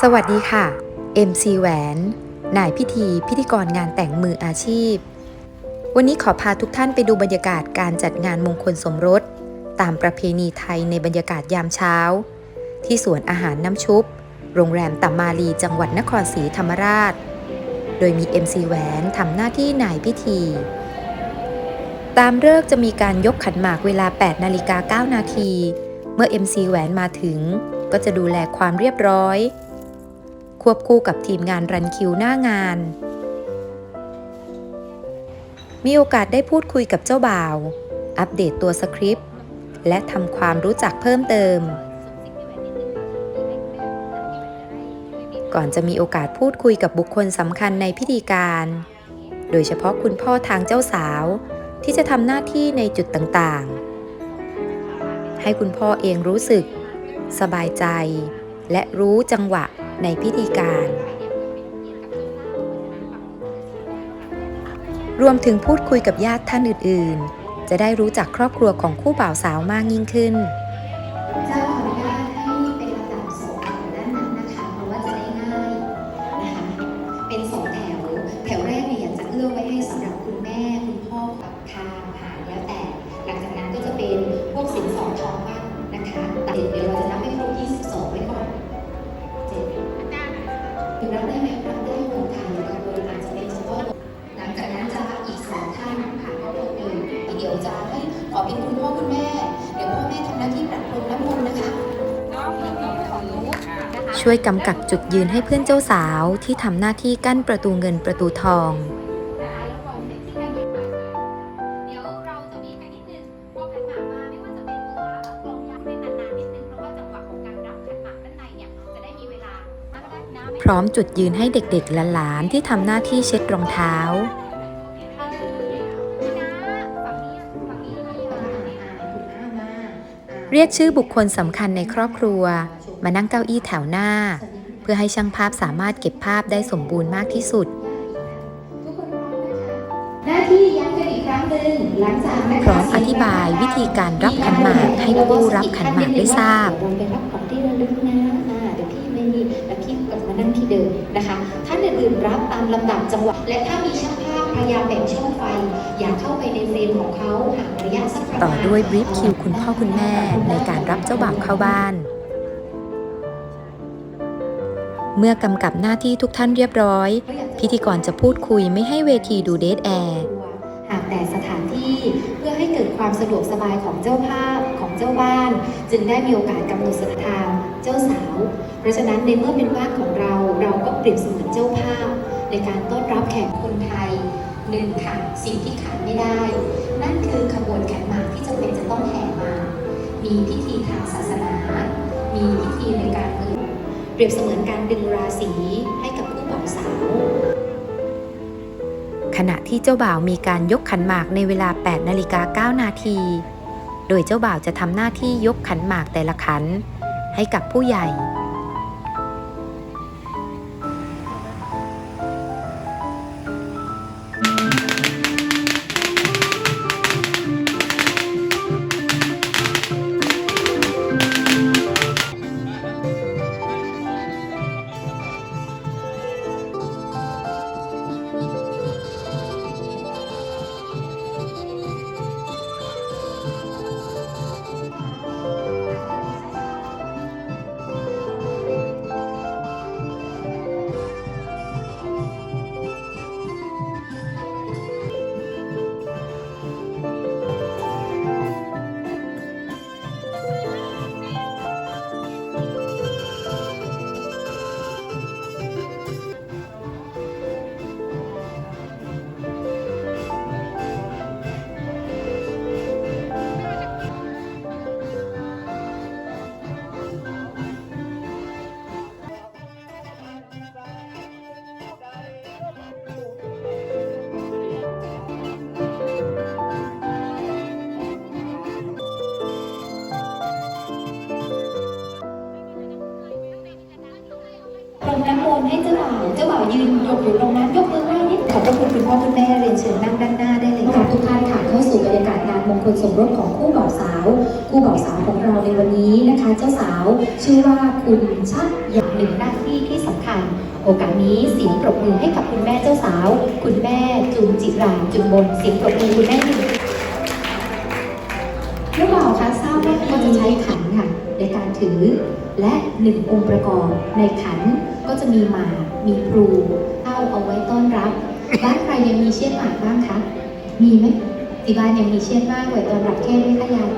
สวัสดีค่ะ MC แหวนนายพิธีพิธีกรงานแต่งมืออาชีพ วันนี้ขอพาทุกท่านไปดูบรรยากาศการจัดงานมงคลสมรส ตามประเพณีไทยในบรรยากาศยามเช้า ที่สวนอาหารน้ำชุบ โรงแรมตัมมาลีจังหวัดนครศรีธรรมราช โดยมี MC แหวนทำหน้าที่นายพิธี ตามเลิกจะมีการยกขันหมากเวลา 8 นาฬิกา 9 นาที เมื่อ MC แหวนมาถึง ก็จะดูแลความเรียบร้อย ควบคู่กับทีมงานรันคิวหน้างาน มีโอกาสได้พูดคุยกับเจ้าบ่าว อัปเดตตัวสคริปต์ และทำความรู้จักเพิ่มเติม ก่อนจะมีโอกาสพูดคุยกับบุคคลสำคัญในพิธีการ โดยเฉพาะคุณพ่อทางเจ้าสาวที่จะทำหน้าที่ในจุดต่างๆ ให้คุณพ่อเองรู้สึก สบายใจ และรู้จังหวะ ในพิธีการ รวมถึงพูดคุยกับญาติท่านอื่น ๆ จะได้รู้จักครอบครัวของคู่บ่าวสาวมากยิ่งขึ้นเจ้าขออนุญาตให้เป็นลำดับสองด้านนั้นนะคะเพราะว่าจะได้ง่ายนะคะเป็นสองแถว แถวแรกเนี่ยอยากจะเอื้อไว้ให้สำหรับคุณแม่ คุณพ่อกับทาง รับได้ไหมรับได้หมดค่ะอยู่กับโดยอาจจะเป็นเฉพาะหลังจากนั้นจะรับอีกสองท่านค่ะก็เลยเดี๋ยวจะให้ขอเป็นคุณพ่อคุณแม่ เดี๋ยวพ่อแม่ทำหน้าที่ประพรมน้ำมนต์นะคะช่วยกำกับจุดยืนให้เพื่อนเจ้าสาวที่ทำหน้าที่กั้นประตูเงินประตูทอง ร้อมจุดยืนให้เด็กๆและหลานที่ทำหน้าที่เช็ดรองเท้า เรียกชื่อบุคคลสำคัญในครอบครัว มานั่งเก้าอี้แถวหน้า เพื่อให้ช่างภาพสามารถเก็บภาพได้สมบูรณ์มากที่สุดพร้อมนะคะหน้าที่ย้ำกันอีกครั้งหนึ่งหลังจากพร้อมอธิบายวิธีการรับขันหมากให้ผู้รับขันหมากได้ทราบเราไปรับของที่ระลึกนะ ที่เดิมนะคะ ท่านอื่นๆรับตามลำดับจังหวะ และถ้ามีช่างภาพพยายามแบ่งช่องไฟ อย่าเข้าไปในเฟรมของเขาห่างระยะสักประมาณต่อด้วยบรีฟคิวคุณพ่อคุณแม่ในการรับเจ้าบ่าวเข้าบ้าน เมื่อกำกับหน้าที่ทุกท่านเรียบร้อย พิธีกรจะพูดคุยไม่ให้เวทีดูเดทแอร์หากแต่สถานที่เพื่อให้เกิดความสะดวกสบายของเจ้าภาพของเจ้าบ้าน จึงได้มีโอกาสกำหนดสถานทางเจ้าสาว เพราะฉะนั้นในเมื่อเป็นบ้านของเราเราก็เปรียบเสมือนเจ้าภาพ ในการต้อนรับแขกคนไทยหนึ่งค่ะสิ่งที่ขาดไม่ได้ นั่นคือขบวนแขกหมากที่จำเป็นจะต้องแห่มา มีพิธีทางศาสนา มีพิธีในการเมือเปรียบเสมือนการดึงราศีให้กับผู้บ่าวสาวขณะที่เจ้าบ่าวมีการยกขันหมากในเวลา 8 นาฬิกา 9 นาที โดยเจ้าบ่าวจะทำหน้าที่ยกขันหมากแต่ละขัน ให้กับผู้ใหญ่ จ้าบ่าวยืนยกอยู่ตรงนั้นยกมือไหว้นิดขอบพระคุณคุณพ่อคุณแม่เรียนเชิญนั่งด้านหน้าได้เลยค่ะทุกท่านค่ะเข้าสู่บรรยากาศงานมงคลสมรสของคู่บ่าวสาว คู่บ่าวสาวของเราในวันนี้นะคะ เจ้าสาวชื่อว่าคุณชัดอย่างหนึ่งหน้าที่ที่สำคัญ โอกาสนี้เสียงปรบมือให้กับคุณแม่เจ้าสาว คุณแม่จุนจิราจุนบนเสียงปรบมือคุณแม่หนึ่งเรื่องราวคะทราบว่าก็จะใช้ขันค่ะในการถือและหนึ่งองค์ประกอบในขัน ก็จะมีหมามีพลูเข้าเอาไว้ต้อนรับ บ้านใครยังมีเชี่ยนหมากบ้างคะ มีไหมที่บ้านยังมีเชี่ยนมากไว้ต้อนรับแค่ไหมคะยาย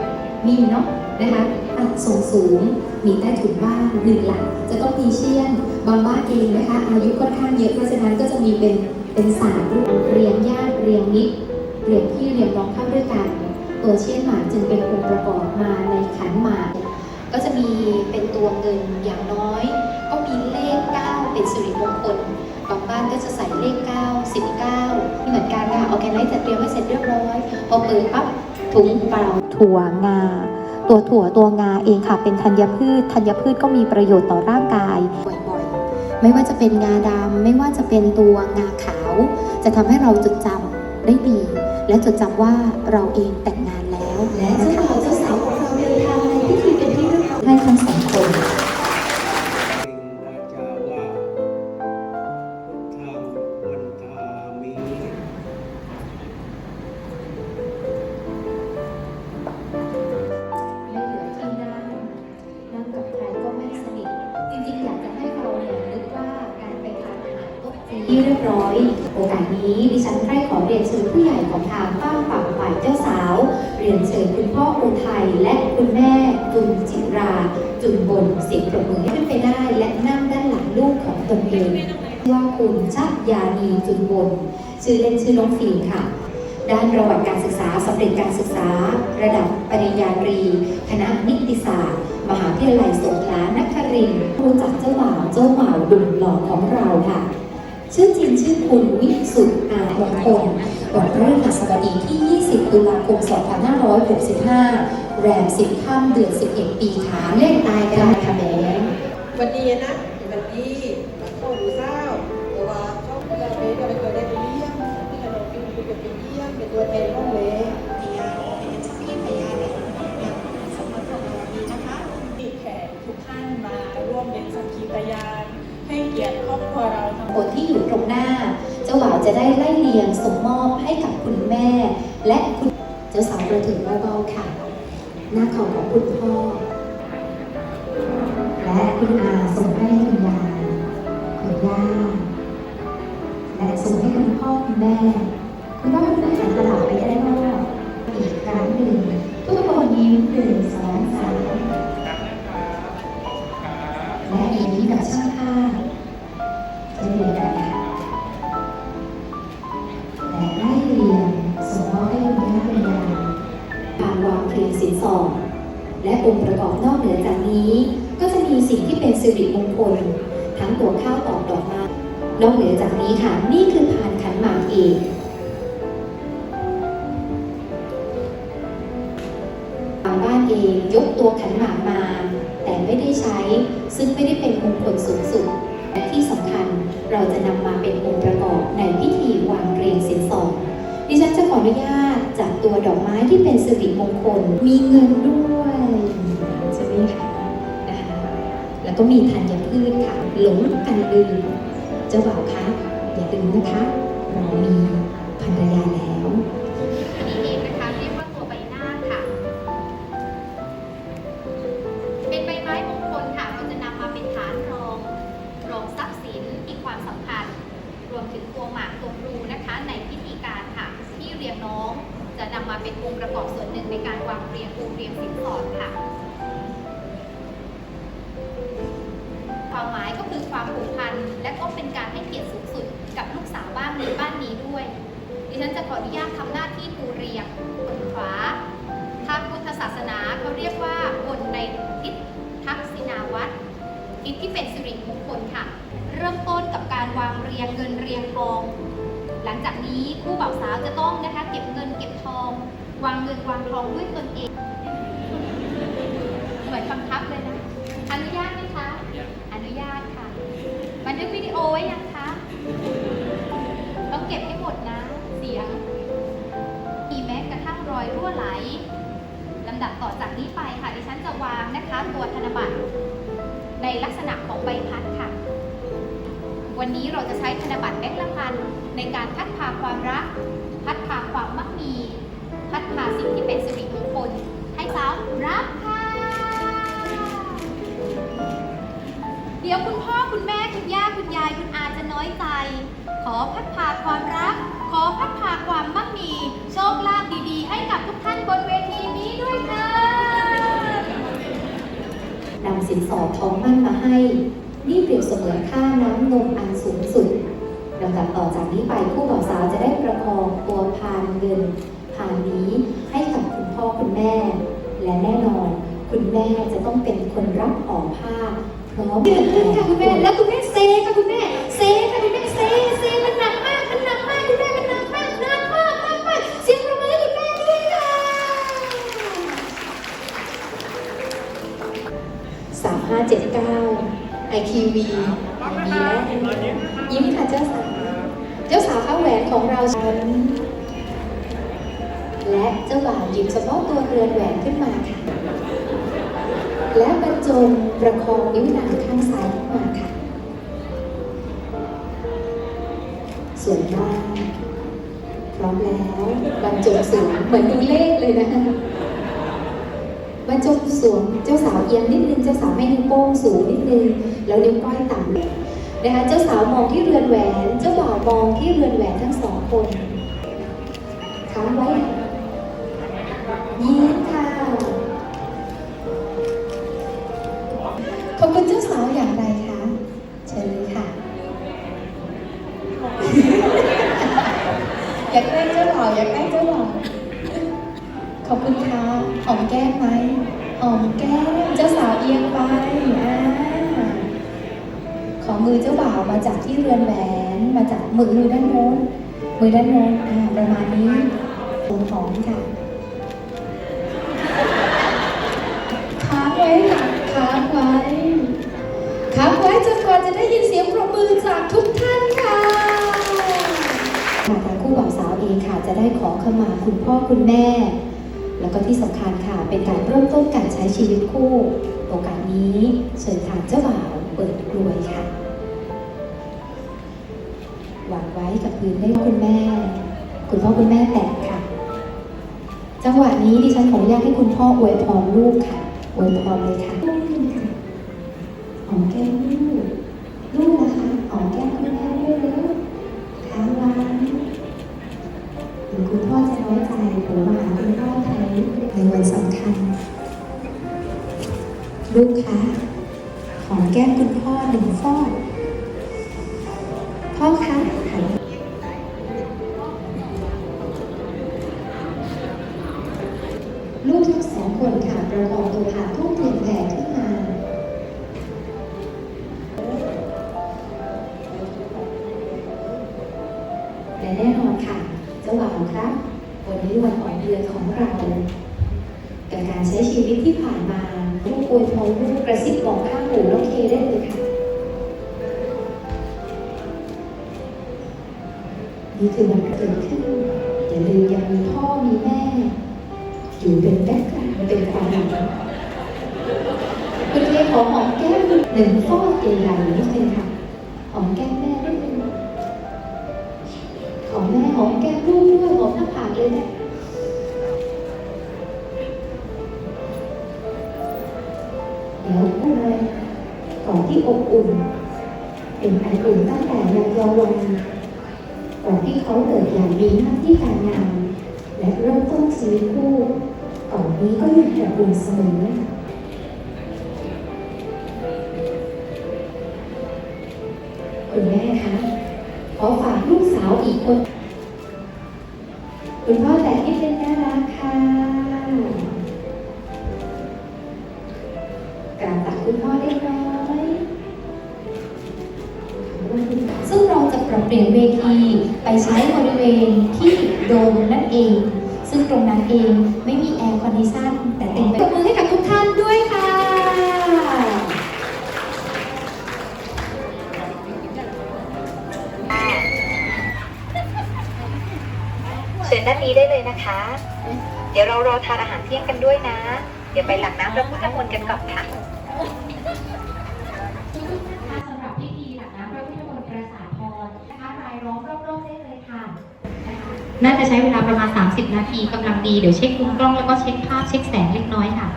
มีเนาะนะคะอะสูงสูง มีใต้ถุนบ้านหนึ่งหลังจะต้องมีเชี่ยน บางบ้านเองนะคะ อายุค่อนข้างเยอะเพราะฉะนั้นก็จะมีเป็นเป็นสามรูปเรียงญาติเรียงมิตรเรียงพี่เรียงน้องเข้าด้วยกัน ตัวเชี่ยนหมากจึงเป็นองค์ประกอบมาในขันหมากก็จะมีเป็นตัวเงินอย่างน้อย ก็มี เป็นสิริมงคลบางบ้านก็จะใส่เลข 9 19 เหมือนกันค่ะเอาแกไนท์จัดเตรียมไว้เสร็จเรียบร้อย พอเปิดปั๊บถุงเปล่าถั่วงา ตัวถั่วตัวงาเองค่ะ เป็นธัญพืชธัญพืชก็มีประโยชน์ต่อร่างกายบ่อยๆ ไม่ว่าจะเป็นงาดำไม่ว่าจะเป็นตัวงาขาว จะทำให้เราจดจำได้ดี และจดจำว่าเราเองแต่ง ที่เรียบร้อย โอกาสนี้ดิฉันใคร่ขอเรียนเชิญผู้ใหญ่ของทางฝ้าฝั่งฝ่ายเจ้าสาว เรียนเชิญคุณพ่ออุทัยและคุณแม่จุนจิรา จุนบนเสียงปรบมือให้ขึ้นไปได้และนั่งด้านหลังลูกของตนเองว่าคุณชัดยานีจุนบน ชื่อเล่นชื่อน้องฟิล์มค่ะด้านประวัติการศึกษาสำเร็จการศึกษา ระดับปริญญาตรี คณะนิติศาสตร์ มหาวิทยาลัยสงขลานครินทร์รู้จักเจ้าบ่าวเจ้าบ่าวดุมหล่อของเราค่ะ ชื่อจริงชื่อคุณวิสุทธ์อามงคลวันพฤหัสบดีที่ 20 ตุลาคม 2565 แรม 10ค่ำเดือน 11 ปีขาเลขตายกันค่ะแม่วันดีนะวันดีเข้าดูเศร้าแต่ว่าเขาเราไปเราไปเคยได้ไปเยี่ยมที่เราเป็นไปไปเยี่ยมเป็นตัวแทนห้องเล็ก เกียรติครอบครัวเราทั้งหมดนที่อยู่ตรงหน้า เจ้าบ่าวจะได้ไล่เลียงส่งมอบให้กับคุณแม่ และคุณเจ้าสาวประถึงเบาๆค่ะ หน้าของของคุณพ่อ และคุณอาส่งให้คุณยายคุณย่าและส่งให้คุณพ่อคุณแม่คุณพ่อคุณแม่หันตลับไปด้านนอกอีกครั้งหนึ่งทุกคนยิ้มหนึ่งสอง คลทั้งตัวข้าวตอกดอกไม้นอกเหนือจากนี้ค่ะ นี่คือพานขันหมากเอกบางบ้านเองยกตัวขันหมากมา แต่ไม่ได้ใช้ซึ่งไม่ได้เป็นมงคลสูงสุดและที่สำคัญเราจะนำมาเป็นองค์ประกอบในพิธีวางเรียงสินสอดดิฉันจะขออนุญาตจากตัวดอกไม้ที่เป็นสิริมงคลมีเงินด้วยใช่ไหมคะนะคะ แล้วก็มีธัญพืชค่ะ หลงกันลืม เจ้าบ่าวคะ อย่าลืมนะคะ เรามีภรรยาแล้วอันนี้เองนะคะเรียกว่าตัวใบหน้าค่ะ เป็นใบไม้มงคลค่ะ เราจะนำมาเป็นฐานรอง รองทรัพย์สินมีความสำคัญ รวมถึงตัวหมากตัวพลูนะคะ ในพิธีการค่ะ ที่เรียงน้องจะนำมาเป็นองค์ประกอบส่วนหนึ่งในการวางเรียงปูเรียงสินสอดค่ะ ความหมายก็คือความผูกพันและก็เป็นการให้เกียรติสูงสุดกับลูกสาวบ้านนี้บ้านนี้ด้วย ดิฉันจะขออนุญาตทำหน้าที่ปูเรียงบนขวาทางพุทธศาสนาเขาเรียกว่าบนในทิศทักษิณาวัตรทิศที่เป็นสิริมงคลค่ะ เริ่มต้นกับการวางเรียงเงินเรียงทอง หลังจากนี้คู่บ่าวสาวจะต้องนะคะเก็บเงินเก็บทอง วางเงินวางทองด้วยตนเอง เหมือนบังคับเลยนะอนุญาต อนุญาตค่ะ บันทึกวิดีโอไว้ยังคะ ต้องเก็บให้หมดนะ เสียง มีแม้กระทั่งรอยรั่วไหล ลำดับต่อจากนี้ไปค่ะ ดิฉันจะวางนะคะ ตัวธนบัตร ในลักษณะของใบพัดค่ะ วันนี้เราจะใช้ธนบัตรแบงค์ละพันในการพัดพาความรัก พัดพาความมั่งมี พัดพาสิ่งที่เป็นสิริมงคลให้สาวรับ เดี๋ยวคุณพ่อคุณแม่คุณย่าคุณยายคุณอาจะน้อยใจ ขอพัดพาความรัก ขอพัดพาความมั่งมี โชคลาภดีๆ ให้กับทุกท่านบนเวทีนี้ด้วยค่ะนำสินสอดทองมั่นมาให้ นี่เปรียบเสมือนค่าน้ำนมอันสูงสุดลำดับต่อจากนี้ไปผู้บ่าวสาวจะได้ประคองตัวพานเงินพานนี้ให้กับคุณพ่อคุณแม่ และแน่นอน คุณแม่จะต้องเป็นคนรับห่อผ้า ร้อมเดือดขึ้นค่ะคุณแม่ แล้วคุณแม่เซค่ะคุณแม่ เซค่ะคุณแม่ เซ เซ มันหนักมาก มันหนักมากคุณแม่ มันหนักมากหนักมากหนักมากเสียงประมือให้คุณแม่ด้วยค่ะสามห้าเจ็ดเก้าไอคิววีดีและยิ้มค่ะเจ้าสาว เจ้าสาวข้าแหวนของเราฉันและเจ้าบ่าวหยิบเฉพาะตัวเรือนแหวนขึ้นมาค่ะ และบรรจงประคองนิ้วนางข้างซ้ายขึ้นมาค่ะ ส่วนล่างพร้อมแล้วบรรจงสูงเหมือนดูเลขเลยนะคะบรรจงสวมเจ้าสาวเอียงนิดนึง เจ้าสาวให้นิ้วโป้งสูงนิดนึง แล้วนิ้วก้อยต่ำลยนะคะ เจ้าสาวมองที่เรือนแหวน เจ้าบ่าวมองที่เรือนแหวนทั้งสองคนค้างไว้ยิ้ม อยากได้เจ้าบ่าวขอบคุณค่ะหอมแก้มไหมหอมแก้มเจ้าสาวเอียงไปอ่าขอมือเจ้าบ่าวมาจากที่เรือนแหวนมาจากมือมือด้านโน้นมือด้านโน้นอ่าประมาณนี้หอมหอมค่ะค้างไว้ค่ะค้างไว้ค้างไว้จนกว่าจะได้ยินเสียงปรบมือจากทุก ได้ขอขมาคุณพ่อคุณแม่ แล้วก็ที่สำคัญค่ะเป็นการเริ่มต้นการใช้ชีวิตคู่ โอกาสนี้เชิญทางเจ้าบ่าวเปิดกลวยค่ะวางไว้กับพื้นได้คุณแม่ คุณพ่อคุณแม่แตะค่ะ จังหวะนี้ดิฉันขออนุญาตให้คุณพ่ออวยพรลูกค่ะอวยพรเลยค่ะ แก้มคุณ กระซิบบอกข้างหูน้องเคได้เลยค่ะ นี่คือวันเกิดขึ้นอย่าลืมยังมีพ่อมีแม่ อยู่เป็นแบ็คกราวด์เป็นความหวังคุณเคขอหอมแก้มหนึ่งฟอดใหญ่ๆนิดนึงค่ะหอมแก้มแม่ อุ่น เป็นไออุ่นตั้งแต่ยังเยาว์วัยก่อนที่เขาเกิดอย่างมีหน้าที่การงานและเริ่มต้นชีวิตคู่ก่อนนี้ก็ยังแอบอุ่นเสมอคุณแม่คะขอฝากลูกสาวอีกคน คุณพ่อแต่ รงนั้นเองไม่มีแอร์คอนดิชันแต่เต็มไปปรบมือให้กับทุกท่านด้วยค่ะ เชิญด้านนี้ได้เลยนะคะ เดี๋ยวเรารอทานอาหารเที่ยงกันด้วยนะ เดี๋ยวไปหลังน้ำพระพุทธมนต์กันก่อนค่ะ น่าจะใช้เวลาประมาณ 30 นาทีกำลังดี เดี๋ยวเช็คมุมกล้องแล้วก็เช็คภาพเช็คแสงเล็กน้อยค่ะ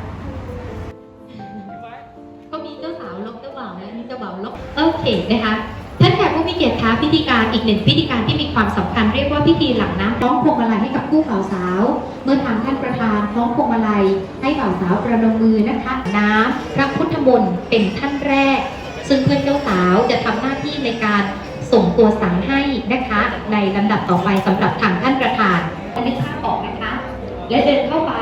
ก็มีเจ้าสาวลบเจ้าบ่าวและมีเจ้าบ่าวลบโอเคนะคะท่านแขกผู้มีเกียรติคะพิธีการอีกหนึ่งพิธีการที่มีความสำคัญเรียกว่าพิธีหลังน้ำคล้องพวงมาลัยให้กับคู่บ่าวสาว เมื่อทางท่านประธานคล้องพวงมาลัยให้บ่าวสาวประนมมือนะคะน้ำพระพุทธมนต์เป็นท่านแรก ซึ่งเพื่อนเจ้าสาวจะทำหน้าที่ในการ ส่งตัวสั่งให้นะคะในลำดับต่อไปสำหรับทางท่านประธานนึกภาพออกนะคะ และเดินเข้าไป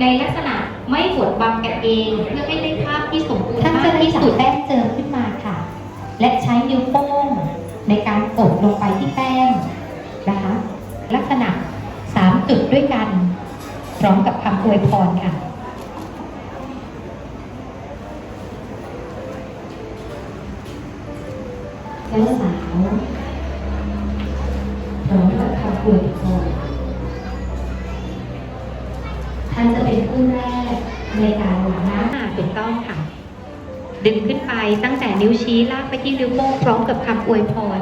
ในลักษณะไม่บดบังกันเองเพื่อให้ได้ภาพที่สมบูรณ์ท่านมากจะได้ที่จับสุดแป้งเจิมขึ้นมาค่ะ และใช้นิ้วโป้งในการกดลงไปที่แป้งนะคะ ลักษณะสามจุดด้วยกัน พร้อมกับคำอวยพรค่ะ เจ้าสาวพร้อมกับคำอวยพรท่านจะเป็นผู้แรกในการหลังน้ำถูกต้องค่ะ ดึงขึ้นไปตั้งแต่นิ้วชี้ลากไปที่นิ้วโป้งพร้อมกับคำอวยพร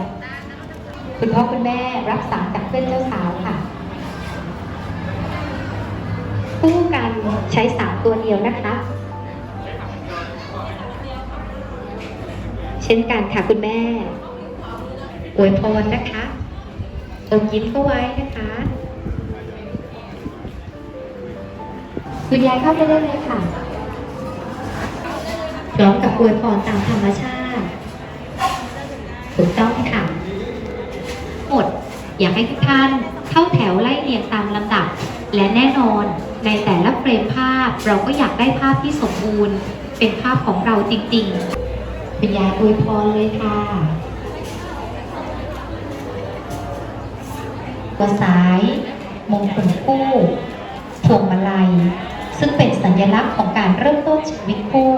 คุณพ่อคุณแม่รับสั่งจากเพื่อนเจ้าสาวค่ะคู่กันใช้สามตัวเดียวนะคะ เช่นกันค่ะคุณแม่ อวยพรนะคะอมยิ้มเข้าไว้นะคะ คุณยายเข้าไปได้เลยค่ะพร้อมกับอวยพรตามธรรมชาติถูกต้องค่ะ หมด อยากให้ทุกท่านเข้าแถวไล่เรียงตามลำดับ และแน่นอนในแต่ละเฟรมภาพเราก็อยากได้ภาพที่สมบูรณ์ เป็นภาพของเราจริงๆ คุณยายอวยพรเลยค่ะ ตัวสาย มงคลคู่พวงมาลัย ซึ่งเป็นสัญลักษณ์ของการเริ่มต้นชีวิตคู่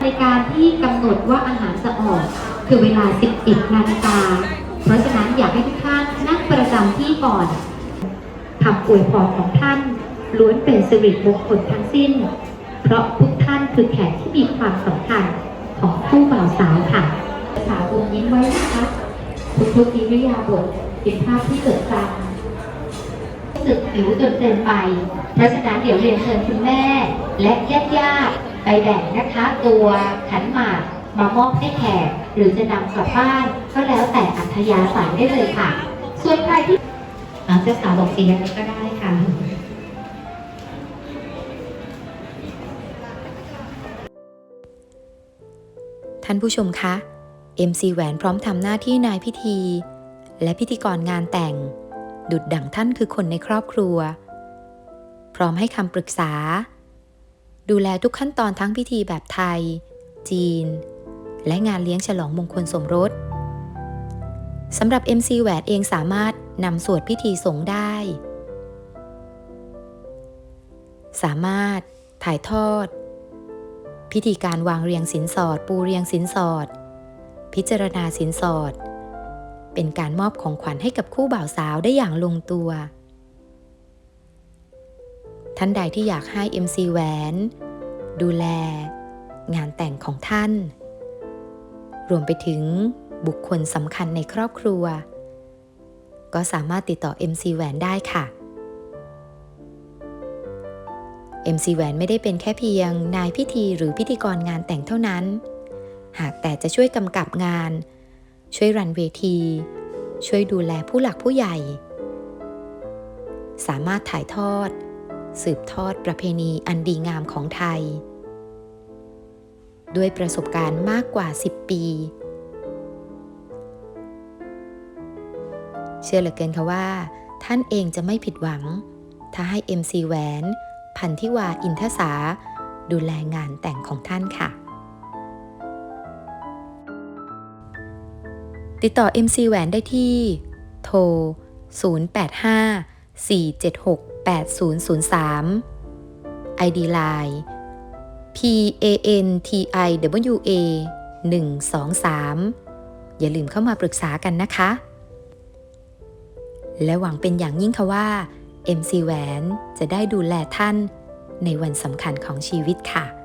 ในการที่กำหนดว่าอาหารจะออก คือเวลา 11นาฬิกา เพราะฉะนั้นอยากให้ทุกท่านนั่งประจำที่ก่อนคำอวยพรของท่านล้วนเป็นสิริมงคลทั้งสิ้น เพราะทุกท่านคือแขกที่มีความสำคัญของคู่บ่าวสาวค่ะสาวอมยิ้มไว้นะคะทุกๆนิริยาบทเป็นภาพที่เกิดจำรู้ สึกหิวจนเกินไป เพราะฉะนั้นเดี๋ยวเรียนเชิญคุณแม่ และญาติญาติไปแบ่งนะคะตัวขันหมากมามอบให้แขกหรือจะนำกลับบ้าน ก็แล้วแต่อัธยาศัยได้เลยค่ะ ส่วนใครที่อ่าเจ้าสาวบอกสีอะไรก็ได้ค่ะท่านผู้ชมคะ MC แหวนพร้อมทำหน้าที่นายพิธี และพิธีกรงานแต่ง ดุดดั่งท่านคือคนในครอบครัว พร้อมให้คำปรึกษา ดูแลทุกขั้นตอนทั้งพิธีแบบไทย จีน และงานเลี้ยงฉลองมงคลสมรสสำหรับ MC แหวนเองสามารถนำสวดพิธีสงฆ์ได้ สามารถถ่ายทอด พิธีการวางเรียงสินสอด ปูเรียงสินสอด พิจารณาสินสอด เป็นการมอบของขวัญให้กับคู่บ่าวสาวได้อย่างลงตัว ท่านใดที่อยากให้ MC แหวน ดูแล งานแต่งของท่าน รวมไปถึงบุคคลสำคัญในครอบครัว ก็สามารถติดต่อ MC แหวนได้ค่ะ MC แหวนไม่ได้เป็นแค่เพียงนายพิธีหรือพิธีกรงานแต่งเท่านั้น หากแต่จะช่วยกำกับงาน ช่วยรันเวที ช่วยดูแลผู้หลักผู้ใหญ่ สามารถถ่ายทอด สืบทอดประเพณีอันดีงามของไทย ด้วยประสบการณ์มากกว่า 10 ปี เชื่อเหลือเกินค่ะว่า ท่านเองจะไม่ผิดหวัง ถ้าให้ MC แหวน พันธิวาอินทสาดูแลงานแต่งของท่านค่ะ ติดต่อ MC แหวนได้ที่ โทร 085 476 8003 ID Line P A N T I W A 123 อย่าลืมเข้ามาปรึกษากันนะคะ และหวังเป็นอย่างยิ่งค่ะว่า MC แหวนจะได้ดูแลท่านในวันสำคัญของชีวิตค่ะ